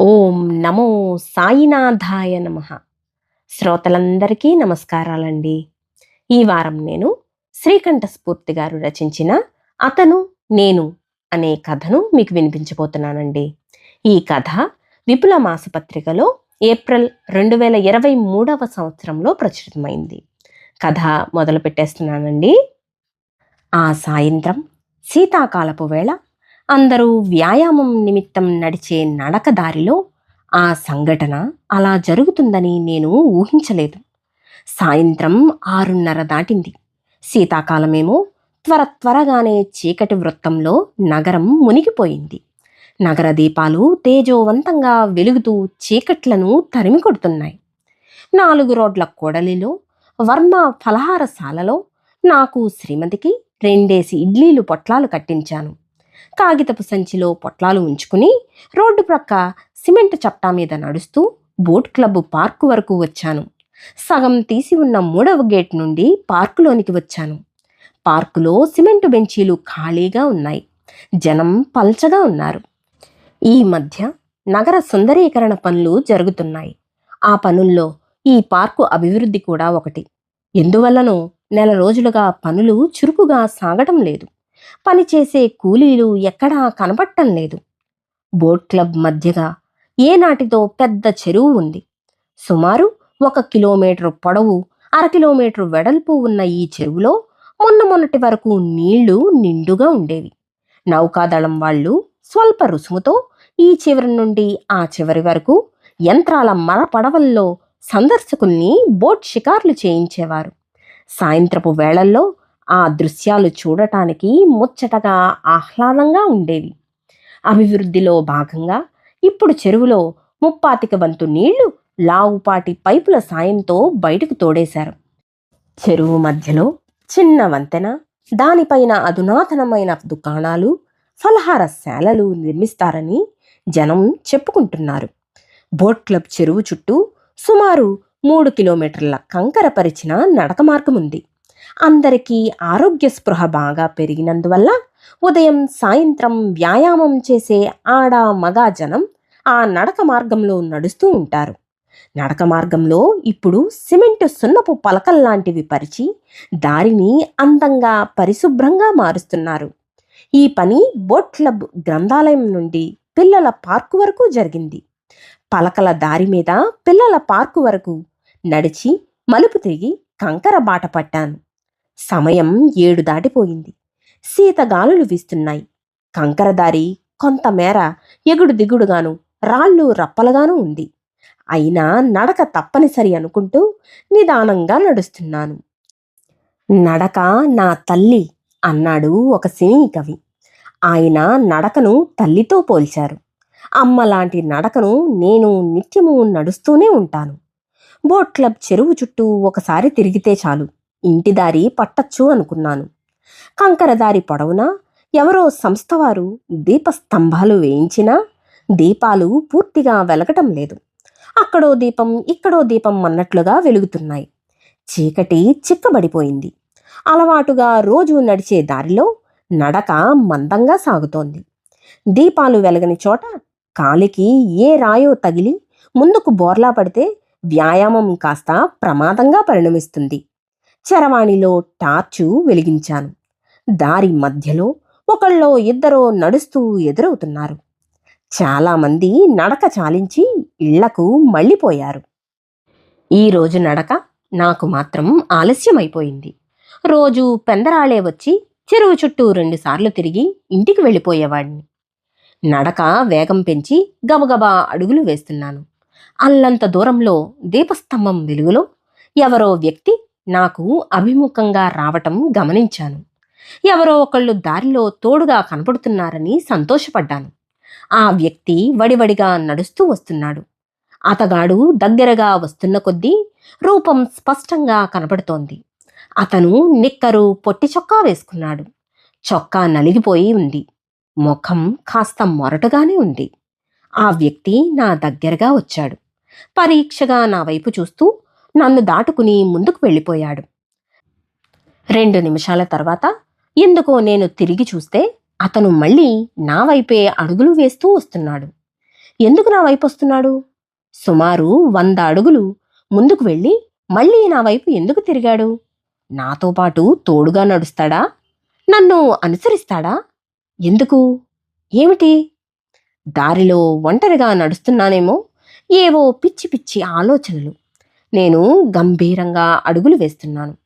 ఓం నమో సాయినాథాయ నమ. శ్రోతలందరికీ నమస్కారాలండి. ఈ వారం నేను శ్రీకంఠ స్ఫూర్తి గారు రచించిన అతను నేను అనే కథను మీకు వినిపించబోతున్నానండి. ఈ కథ విపుల మాసపత్రికలో ఏప్రిల్ రెండు వేల ఇరవై మూడవ సంవత్సరంలో ప్రచురితమైంది. కథ మొదలు పెట్టేస్తున్నానండి ఆ సాయంత్రం శీతాకాలపు వేళ అందరూ వ్యాయామం నిమిత్తం నడిచే నడక దారిలో ఆ సంఘటన అలా జరుగుతుందని నేను ఊహించలేదు. సాయంత్రం ఆరున్నర దాటింది. శీతాకాలమేమో త్వర త్వరగానే చీకటి వృత్తంలో నగరం మునిగిపోయింది. నగర దీపాలు తేజోవంతంగా వెలుగుతూ చీకట్లను తరిమి కొడుతున్నాయి. నాలుగు రోడ్ల కోడలిలో వర్మ ఫలహారశాలలో నాకు శ్రీమతికి రెండేసి ఇడ్లీలు పొట్లాలు కట్టించాను. కాగితపు సంచిలో పొట్లాలు ఉంచుకుని రోడ్డు ప్రక్క సిమెంట్ చట్టా మీద నడుస్తూ బోట్ క్లబ్ పార్కు వరకు వచ్చాను. సగం తీసి ఉన్న మూడవ గేట్ నుండి పార్కులోనికి వచ్చాను. పార్కులో సిమెంటు బెంచీలు ఖాళీగా ఉన్నాయి. జనం పల్చగా ఉన్నారు. ఈ మధ్య నగర సుందరీకరణ పనులు జరుగుతున్నాయి. ఆ పనుల్లో ఈ పార్కు అభివృద్ధి కూడా ఒకటి. ఎందువల్లనో నెల రోజులుగా పనులు చురుకుగా సాగటం లేదు. పనిచేసే కూలీలు ఎక్కడా కనపడటం లేదు. బోట్ క్లబ్ మధ్యగా ఏనాటితో పెద్ద చెరువు ఉంది. సుమారు ఒక కిలోమీటర్ పొడవు అర కిలోమీటర్ వెడల్పు ఉన్న ఈ చెరువులో మొన్న మొన్నటి వరకు నీళ్ళు నిండుగా ఉండేవి. నౌకాదళం వాళ్ళు స్వల్ప రుసుముతో ఈ చివరి నుండి ఆ చివరి వరకు యంత్రాల మర పడవల్లో సందర్శకుల్ని బోట్ షికార్లు చేయించేవారు. సాయంత్రపు వేళల్లో ఆ దృశ్యాలు చూడటానికి ముచ్చటగా ఆహ్లాదంగా ఉండేవి. అభివృద్ధిలో భాగంగా ఇప్పుడు చెరువులో ముప్పాతిక వంతు నీళ్ళు లావుపాటి పైపుల సాయంతో బయటకు తోడేశారు. చెరువు మధ్యలో చిన్న వంతెన దానిపైన అధునాతనమైన దుకాణాలు ఫలహార శాలలు నిర్మిస్తారని జనం చెప్పుకుంటున్నారు. బోట్ క్లబ్ చెరువు చుట్టూ సుమారు మూడు కిలోమీటర్ల కంకర పరిచిన నడక మార్గం ఉంది అందరికీ ఆరోగ్య స్పృహ బాగా పెరిగినందువల్ల ఉదయం సాయంత్రం వ్యాయామం చేసే ఆడ మగ జనం ఆ నడక మార్గంలో నడుస్తూ ఉంటారు. నడక మార్గంలో ఇప్పుడు సిమెంటు సున్నపు పలకల్లాంటివి పరిచి దారిని అందంగా పరిశుభ్రంగా మారుస్తున్నారు. ఈ పని బోట్ క్లబ్ గ్రంథాలయం నుండి పిల్లల పార్కు వరకు జరిగింది. పలకల దారి మీద పిల్లల పార్కు వరకు నడిచి మలుపు తిరిగి కంకర బాట పట్టాను. సమయం ఏడు దాటిపోయింది. శీతగాలులు వీస్తున్నాయి. కంకరదారి కొంతమేర ఎగుడు దిగుడుగాను రాళ్ళు రప్పలుగాను ఉంది. అయినా నడక తప్పనిసరి అనుకుంటూ నిదానంగా నడుస్తున్నాను. నడక నా తల్లి అన్నాడు ఒక సినీ కవి. ఆయన నడకను తల్లితో పోల్చారు. అమ్మ లాంటి నడకను నేను నిత్యము నడుస్తూనే ఉంటాను. బోట్ క్లబ్ చెరువు చుట్టూ ఒకసారి తిరిగితే చాలు. ఇంటి దారి పట్టచ్చు అనుకున్నాను. కంకరదారి పొడవునా? ఎవరో సంస్థ వారు దీపస్తంభాలు వేయించినా దీపాలు పూర్తిగా వెలగటం లేదు. అక్కడో దీపం ఇక్కడో దీపం అన్నట్లుగా వెలుగుతున్నాయి. చీకటి చిక్కబడిపోయింది. అలవాటుగా రోజు నడిచే దారిలో నడక మందంగా సాగుతోంది. దీపాలు వెలగని చోట కాలికి ఏ రాయో తగిలి ముందుకు బోర్లా పడితే వ్యాయామం కాస్త ప్రమాదంగా పరిణమిస్తుంది. చరవాణిలో టార్చు వెలిగించాను. దారి మధ్యలో ఒకళ్ళో ఇద్దరో నడుస్తూ ఎదురవుతున్నారు. చాలామంది నడక చాలించి ఇళ్ళకు మళ్ళీపోయారు. ఈరోజు నడక నాకు మాత్రం ఆలస్యమైపోయింది. రోజు పెందరాళే వచ్చి చెరువు చుట్టూ రెండుసార్లు తిరిగి ఇంటికి వెళ్ళిపోయేవాడిని. నడక వేగం పెంచి గబగబా అడుగులు వేస్తున్నాను. అల్లంత దూరంలో దీపస్తంభం వెలుగులో ఎవరో వ్యక్తి నాకు అభిముఖంగా రావటం గమనించాను. ఎవరో ఒకళ్ళు దారిలో తోడుగా కనపడుతున్నారని సంతోషపడ్డాను. ఆ వ్యక్తి వడివడిగా నడుస్తూ వస్తున్నాడు. అతగాడు దగ్గరగా వస్తున్న కొద్దీ రూపం స్పష్టంగా కనపడుతోంది. అతను నిక్కరు పొట్టి చొక్కా వేసుకున్నాడు. చొక్కా నలిగిపోయి ఉంది. ముఖం కాస్త మొరటుగానే ఉంది. ఆ వ్యక్తి నా దగ్గరగా వచ్చాడు. పరీక్షగా నా వైపు చూస్తూ నన్ను దాటుకుని ముందుకు వెళ్ళిపోయాడు. రెండు నిమిషాల తర్వాత ఎందుకో నేను తిరిగి చూస్తే అతను మళ్ళీ నా వైపే అడుగులు వేస్తూ వస్తున్నాడు. ఎందుకు నా వైపు వస్తున్నాడు? సుమారు వంద అడుగులు ముందుకు వెళ్ళి మళ్ళీ నా వైపు ఎందుకు తిరిగాడు? నాతో పాటు తోడుగా నడుస్తాడా? నన్ను అనుసరిస్తాడా? ఎందుకు? ఏమిటి? దారిలో ఒంటరిగా నడుస్తున్నానేమో ఏవో పిచ్చి పిచ్చి ఆలోచనలు. నేను గంభీరంగా అడుగులు వేస్తున్నాను.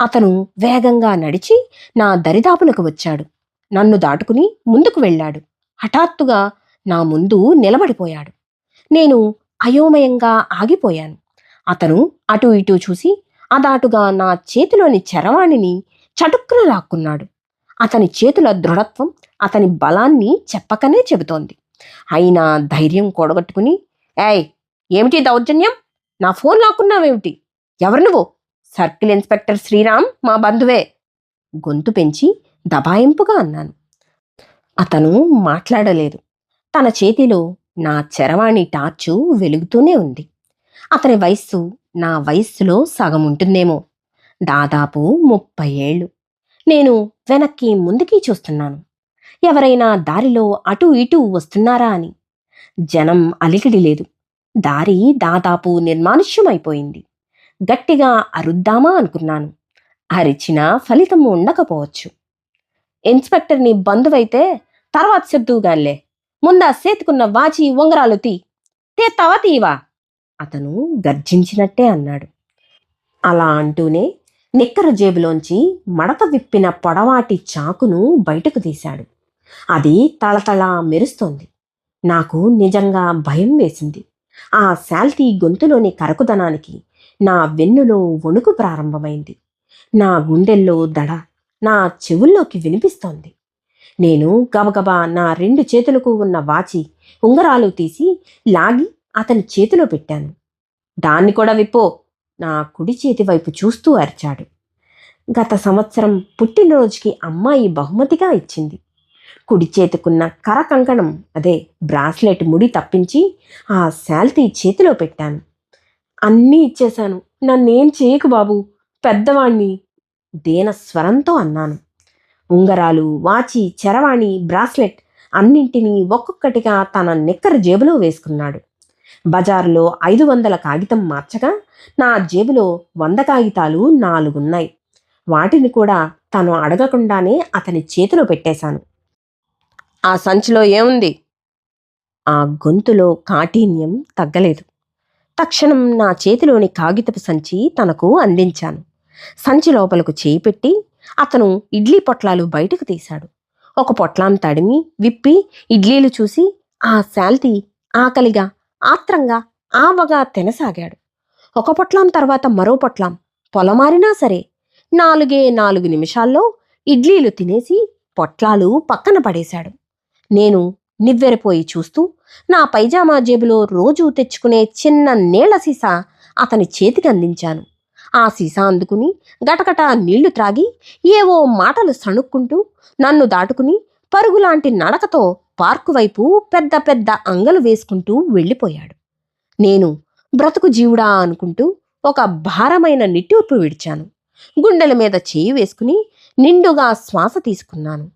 అతను వేగంగా నడిచి నా దరిదాపులకు వచ్చాడు. నన్ను దాటుకుని ముందుకు వెళ్ళాడు. హఠాత్తుగా నా ముందు నిలబడిపోయాడు. నేను అయోమయంగా ఆగిపోయాను. అతను అటు ఇటు చూసి అదాటుగా నా చేతిలోని చరవాణిని చటుక్కున లాక్కున్నాడు అతని చేతుల దృఢత్వం అతని బలాన్ని చెప్పకనే చెబుతోంది. అయినా ధైర్యం కూడగట్టుకుని ఏయ్ ఏమిటి దౌర్జన్యం? నా ఫోన్ లాక్కున్నావేమిటి? ఎవరు నువ్వు? సర్కిల్ ఇన్స్పెక్టర్ శ్రీరామ్ మా బంధువే. గొంతు పెంచి దబాయింపుగా అన్నాను. అతను మాట్లాడలేదు. తన చేతిలో నా చరవాణి టార్చు వెలుగుతూనే ఉంది. అతని వయస్సు నా వయస్సులో సగం ఉంటుందేమో. దాదాపు ముప్పై ఏళ్ళు. నేను వెనక్కి ముందుకి చూస్తున్నాను. ఎవరైనా దారిలో అటు ఇటు వస్తున్నారా అని. జనం అలికిడి లేదు. దారి దాదాపు నిర్మానుష్యమైపోయింది. గట్టిగా అరుద్దామా అనుకున్నాను. అరిచినా ఫలితం ఉండకపోవచ్చు. ఇన్స్పెక్టర్ని బంధువైతే తర్వాత చెప్తూగాన్లే ముందా సేతుకున్న వాచి ఉంగరాలు తీ. తేత్తావా తీవా? అతను గర్జించినట్టే అన్నాడు. అలా అంటూనే నిక్కర జేబులోంచి మడత విప్పిన పొడవాటి చాకును బయటకు తీశాడు. అది తళతళ మెరుస్తోంది. నాకు నిజంగా భయం వేసింది. ఆ శాల్తీ గొంతులోని కరకుదనానికి నా వెన్నులో వణుకు ప్రారంభమైంది. నా గుండెల్లో దడ నా చెవుల్లోకి వినిపిస్తోంది. నేను గబగబా నా రెండు చేతులకు ఉన్న వాచి ఉంగరాలు తీసి లాగి అతని చేతిలో పెట్టాను. దాన్ని కూడా విప్పో నా కుడి చేతి వైపు చూస్తూ అరిచాడు. గత సంవత్సరం పుట్టినరోజుకి అమ్మాయి బహుమతిగా ఇచ్చింది. కుడి చేతికున్న కర కంకణం అదే బ్రాస్లెట్ ముడి తప్పించి ఆ శాల్తీ చేతిలో పెట్టాను. అన్నీ ఇచ్చేశాను. నన్నేం చేయకు బాబు? పెద్దవాణ్ణి దేన స్వరంతో అన్నాను. ఉంగరాలు వాచి చరవాణి బ్రాస్లెట్ అన్నింటినీ ఒక్కొక్కటిగా తన నిక్కర జేబులో వేసుకున్నాడు. బజారులో ఐదు వందల కాగితం మార్చగా నా జేబులో వంద కాగితాలు నాలుగున్నాయి. వాటిని కూడా తను అడగకుండానే అతని చేతిలో పెట్టేశాను. ఆ సంచిలో ఏముంది? ఆ గొంతులో కాఠిన్యం తగ్గలేదు. తక్షణం నా చేతిలోని కాగితపు సంచి తనకు అందించాను. సంచి లోపలకు చేయి పెట్టి అతను ఇడ్లీ పొట్లాలు బయటకు తీశాడు. ఒక పొట్లాం తడిమి విప్పి ఇడ్లీలు చూసి ఆ శాల్తీ ఆకలిగా ఆత్రంగా ఆవగా తినసాగాడు. ఒక పొట్లాం తర్వాత మరో పొట్లాం. పొలమారినా సరే నాలుగే నాలుగు నిమిషాల్లో ఇడ్లీలు తినేసి పొట్లాలు పక్కన పడేశాడు. నేను నివ్వెరపోయి చూస్తూ నా పైజామా జేబులో రోజూ తెచ్చుకునే చిన్న నీళ్ళ సీసా అతని చేతికి అందించాను. ఆ సీసా అందుకుని గటగట నీళ్ళు త్రాగి ఏవో మాటలు సణుక్కుంటూ నన్ను దాటుకుని పరుగులాంటి నడకతో పార్కు వైపు పెద్ద పెద్ద అంగలు వేసుకుంటూ వెళ్ళిపోయాడు. నేను బ్రతుకు జీవుడా అనుకుంటూ ఒక భారమైన నిట్టూర్పు విడిచాను. గుండెల మీద చేయి వేసుకుని నిండుగా శ్వాస తీసుకున్నాను.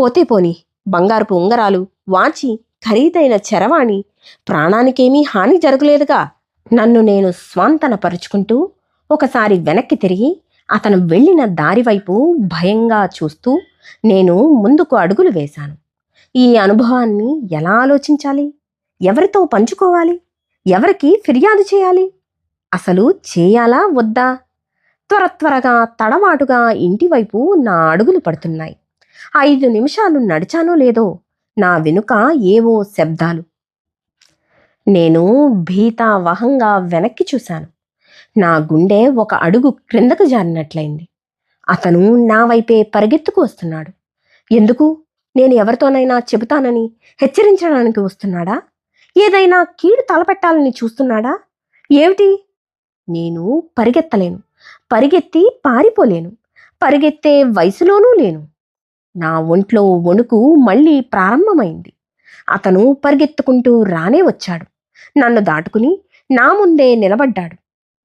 పోతే పోని బంగారపు ఉంగరాలు వాచి ఖరీదైన చరవాణి. ప్రాణానికేమీ హాని జరగలేదుగా. నన్ను నేను స్వాంతనపరుచుకుంటూ ఒకసారి వెనక్కి తిరిగి అతను వెళ్ళిన దారివైపు భయంగా చూస్తూ నేను ముందుకు అడుగులు వేశాను. ఈ అనుభవాన్ని ఎలా ఆలోచించాలి? ఎవరితో పంచుకోవాలి? ఎవరికి ఫిర్యాదు చేయాలి? అసలు చేయాలా వద్దా? త్వర త్వరగా తడవాటుగా ఇంటివైపు నా అడుగులు పడుతున్నాయి. ఐదు నిమిషాలు నడిచానో లేదో నా వెనుక ఏవో శబ్దాలు. నేను భీతావహంగా వెనక్కి చూశాను. నా గుండె ఒక అడుగు క్రిందకు జారినట్లయింది. అతను నా వైపే పరిగెత్తుకు వస్తున్నాడు. ఎందుకు? నేను ఎవరితోనైనా చెబుతానని హెచ్చరించడానికి వస్తున్నాడా? ఏదైనా కీడు తలపెట్టాలని చూస్తున్నాడా? ఏమిటి? నేను పరిగెత్తలేను. పరిగెత్తి పారిపోలేను. పరిగెత్తే వయసులోనూ లేను. నా ఒంట్లో వణుకు మళ్ళీ ప్రారంభమైంది. అతను పరిగెత్తుకుంటూ రానే వచ్చాడు. నన్ను దాటుకుని నా ముందే నిలబడ్డాడు.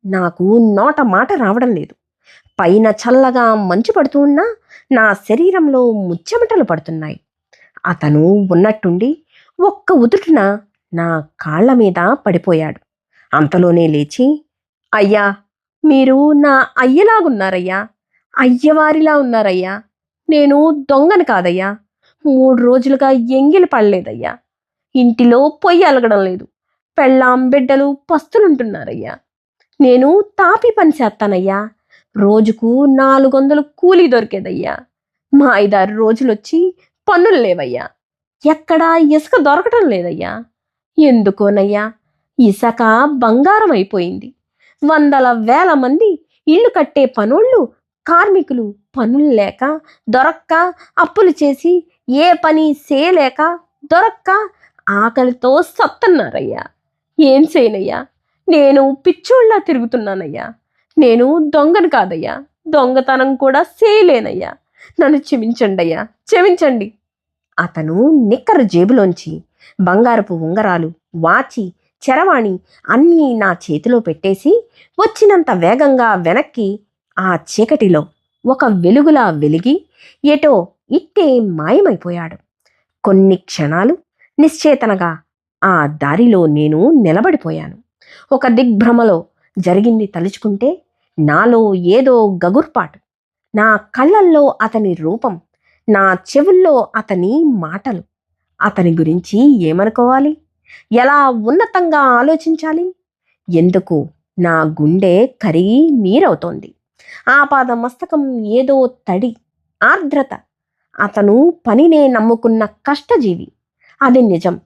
నాకు నోట మాట రావడం లేదు. పైన చల్లగా మంచు పడుతూ ఉన్నా నా శరీరంలో ముచ్చెమటలు పడుతున్నాయి. అతను ఉన్నట్టుండి ఒక్క ఉదుటున నా కాళ్ళ మీద పడిపోయాడు. అంతలోనే లేచి అయ్యా మీరు నా అయ్యలాగున్నారయ్యా. అయ్యవారిలా ఉన్నారయ్యా. నేను దొంగను కాదయ్యా. మూడు రోజులుగా ఎంగిలి పడలేదయ్యా. ఇంటిలో పొయ్యి అలగడం లేదు. పెళ్ళాం బిడ్డలు పస్తులుంటున్నారయ్యా. నేను తాపి పని చేస్తానయ్యా. రోజుకు నాలుగు వందలు కూలీ దొరికేదయ్యా. మా ఐదారు రోజులొచ్చి పన్నులు లేవయ్యా. ఎక్కడా ఇసుక దొరకటం లేదయ్యా. ఎందుకోనయ్యా? ఇసుక బంగారం అయిపోయింది. వందల వేల మంది ఇల్లు కట్టే పనుళ్ళు కార్మికులు పనులు లేక దొరక్క అప్పులు చేసి ఏ పని చేయలేక దొరక్క ఆకలితో సత్తన్నారయ్యా. ఏం చేయనయ్యా? నేను పిచ్చోళ్ళ తిరుగుతున్నానయ్యా. నేను దొంగను కాదయ్యా. దొంగతనం కూడా చేయలేనయ్యా. నన్ను క్షమించండి అయ్యా క్షమించండి. అతను నిక్కర జేబులోంచి బంగారపు ఉంగరాలు వాచి చరవాణి అన్నీ నా చేతిలో పెట్టేసి వచ్చినంత వేగంగా వెనక్కి ఆ చీకటిలో ఒక వెలుగులా వెలిగి ఎటో ఇట్టే మాయమైపోయాడు. కొన్ని క్షణాలు నిశ్చేతనగా ఆ దారిలో నేను నిలబడిపోయాను. ఒక దిగ్భ్రమలో జరిగింది తలుచుకుంటే నాలో ఏదో గగుర్పాటు. నా కళ్ళల్లో అతని రూపం నా చెవుల్లో అతని మాటలు. అతని గురించి ఏమనుకోవాలి? ఎలా ఉన్నతంగా ఆలోచించాలి? ఎందుకు నా గుండె కరిగి నీరవుతోంది? ఆ మస్తకం ఏదో తడి ఆర్ద్రత. అతను పనినే నమ్ముకున్న కష్టజీవి. అది నిజం.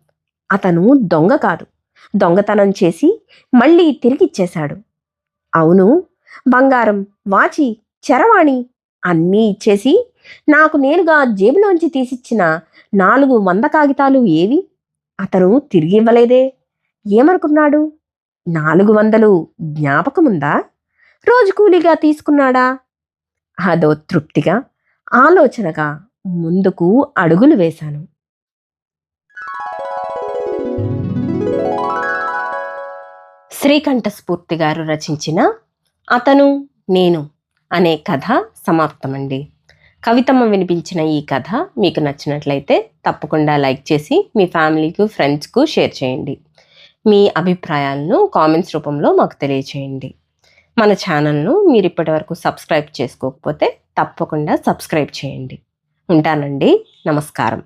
అతను దొంగ కాదు. దొంగతనం చేసి మళ్ళీ తిరిగిచ్చేశాడు. అవును బంగారం వాచి చరవాణి అన్నీ ఇచ్చేసి నాకు నేనుగా జేబులోంచి తీసిచ్చిన నాలుగు వంద కాగితాలు ఏవి? అతను తిరిగి ఇవ్వలేదే. ఏమనుకున్నాడు? నాలుగు వందలు జ్ఞాపకముందా? రోజు కూలీగా తీసుకున్నాడా? అదో తృప్తిగా ఆలోచనగా ముందుకు అడుగులు వేశాను. శ్రీకంఠస్ఫూర్తి గారు రచించిన అతను నేను అనే కథ సమాప్తమండి. కవితమ్మ వినిపించిన ఈ కథ మీకు నచ్చినట్లయితే తప్పకుండా లైక్ చేసి మీ ఫ్యామిలీకు ఫ్రెండ్స్కు షేర్ చేయండి. మీ అభిప్రాయాలను కామెంట్స్ రూపంలో మాకు తెలియచేయండి. మన ఛానల్ను మీరు ఇప్పటివరకు సబ్స్క్రైబ్ చేసుకోకపోతే తప్పకుండా సబ్స్క్రైబ్ చేయండి. ఉంటానండి. నమస్కారం.